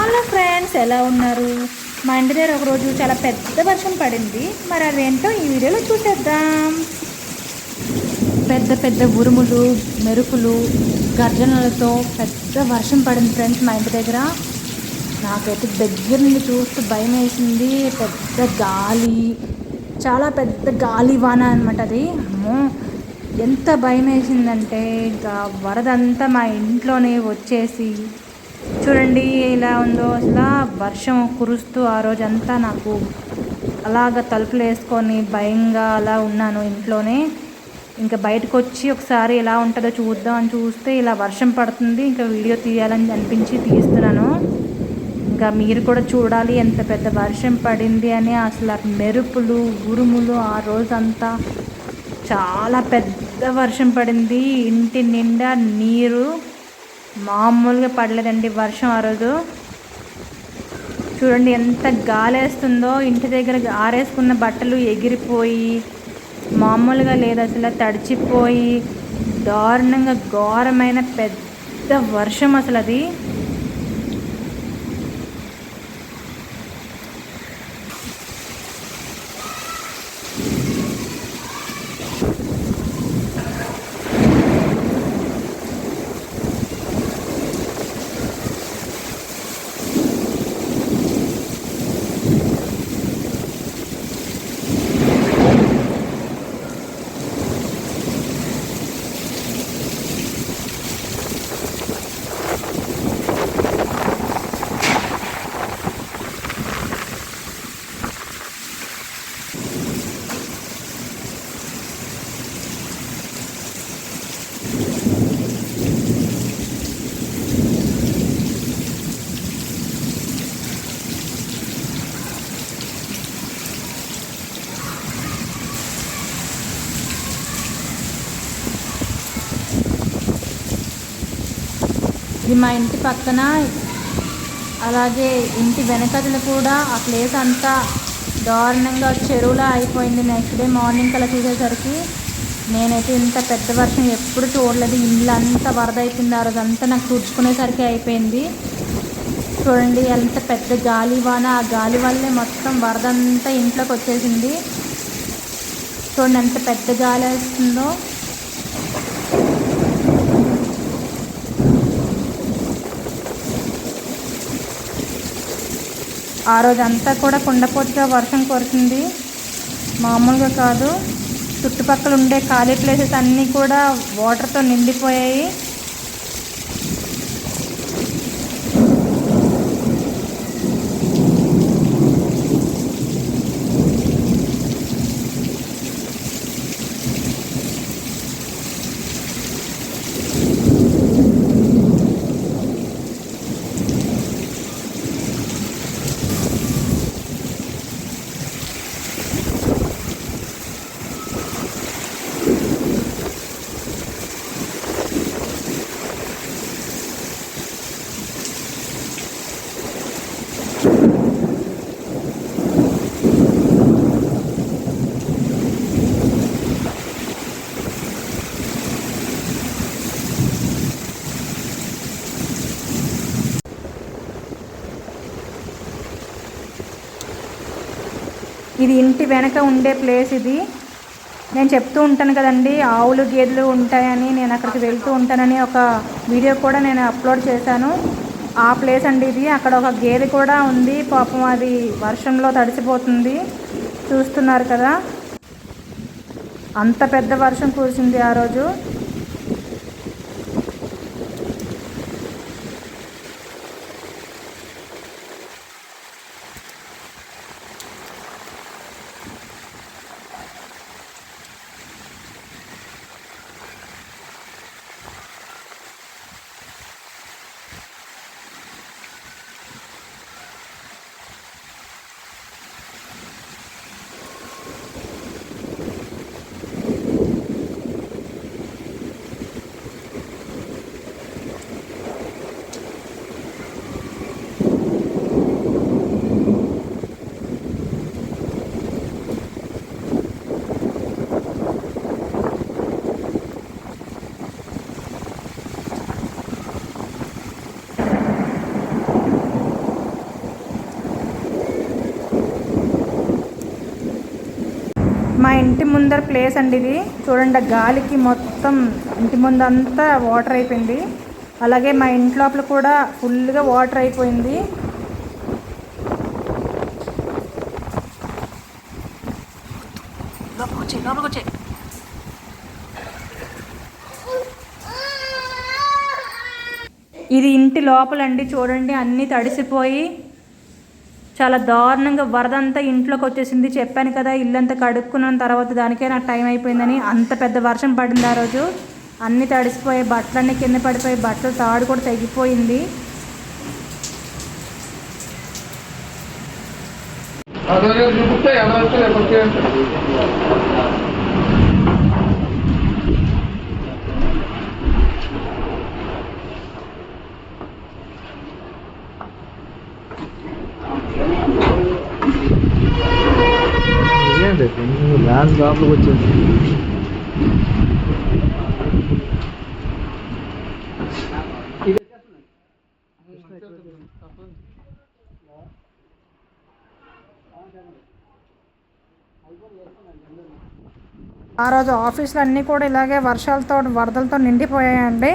Hello friends ఎలా ఉన్నారు? మా ఇంటి దగ్గర ఒకరోజు చాలా పెద్ద వర్షం పడింది. మరి అదేంటో ఈ వీడియోలో చూసేద్దాం. పెద్ద పెద్ద ఉరుములు మెరుపులు గర్జనలతో పెద్ద వర్షం పడింది ఫ్రెండ్స్ మా ఇంటి దగ్గర. నాకైతే దగ్గర నుండి చూస్తూ భయం వేసింది. పెద్ద గాలి చాలా పెద్ద గాలి వాన అనమాట అది. అమ్మో ఎంత భయం వేసిందంటే ఇంకా వరదంతా మా ఇంట్లోనే వచ్చేసి చూడండి ఎలా ఉందో. అసలు వర్షం కురుస్తూ ఆ రోజంతా నాకు అలాగ తలుపులు వేసుకొని భయంగా అలా ఉన్నాను ఇంట్లోనే. ఇంకా బయటకు వచ్చి ఒకసారి ఎలా ఉంటుందో చూద్దాం అని చూస్తే ఇలా వర్షం పడుతుంది. ఇంకా వీడియో తీయాలని అనిపించి తీస్తున్నాను. ఇంకా మీరు కూడా చూడాలి ఎంత పెద్ద వర్షం పడింది అని. అసలు మెరుపులు ఉరుములు ఆ రోజంతా చాలా పెద్ద వర్షం పడింది. ఇంటి నిండా నీరు. మామూలుగా పడలేదండి వర్షం ఆ రోజు. చూడండి ఎంత గాలేస్తుందో ఇంటి దగ్గర ఆరేసుకున్న బట్టలు ఎగిరిపోయి మామూలుగా లేదు అసలు తడిచిపోయి దారుణంగా ఘోరమైన పెద్ద వర్షం అసలు అది ఇది మా ఇంటి పక్కన. అలాగే ఇంటి వెనకదలు కూడా ఆ ప్లేస్ అంతా దారుణంగా చెరువులా అయిపోయింది. నెక్స్ట్ డే మార్నింగ్ కల్లా చూసేసరికి నేనైతే ఇంత పెద్ద వర్షం ఎప్పుడు చూడలేదు. ఇల్లు అంతా వరద అయిపోయింది ఆ రోజు అంతా నాకు తుడుచుకునేసరికి అయిపోయింది. చూడండి ఎంత పెద్ద గాలి వాన. ఆ గాలి వల్లే మొత్తం వరద అంతా ఇంట్లోకి వచ్చేసింది. చూడండి ఎంత పెద్ద గాలి వేస్తుందో. ఆ రోజు అంతా కూడా కుండపోటుగా వర్షం కురిసింది. మామూలుగా కాదు. చుట్టుపక్కల ఉండే ఖాళీ ప్లేసెస్ అన్నీ కూడా వాటర్తో నిండిపోయాయి. ఇది ఇంటి వెనక ఉండే ప్లేస్ ఇది. నేను చెప్తూ ఉంటాను కదండి ఆవులు గేదెలు ఉంటాయని నేను అక్కడికి వెళ్తూ ఉంటానని ఒక వీడియో కూడా నేను అప్లోడ్ చేశాను. ఆ ప్లేస్ అండి ఇది. అక్కడ ఒక గేదె కూడా ఉంది. పాపం అది వర్షంలో తడిసిపోతుంది. చూస్తున్నారు కదా. అంత పెద్ద వర్షం కురిసింది ఆ రోజు. మా ఇంటి ముందర ప్లేస్ అండి ఇది. చూడండి గాలికి మొత్తం ఇంటి ముందంతా వాటర్ అయిపోయింది. అలాగే మా ఇంటి లోపల కూడా ఫుల్గా వాటర్ అయిపోయింది. ఇది ఇంటి లోపలండి చూడండి అన్నీ తడిసిపోయి చాలా దారుణంగా వరదంతా ఇంట్లోకి వచ్చేసింది. చెప్పాను కదా ఇల్లంతా కడుక్కున్న తర్వాత దానికే నాకు టైం అయిపోయిందని అంత పెద్ద వర్షం పడింది ఆ రోజు. అన్నీ తడిసిపోయి బట్టలన్నీ కింద పడిపోయి బట్టలు తాడు కూడా తగ్గిపోయింది అదే ఆ రోజు ఆఫీసులు అన్నీ కూడా ఇలాగే వర్షాలతో వరదలతో నిండిపోయాయండి.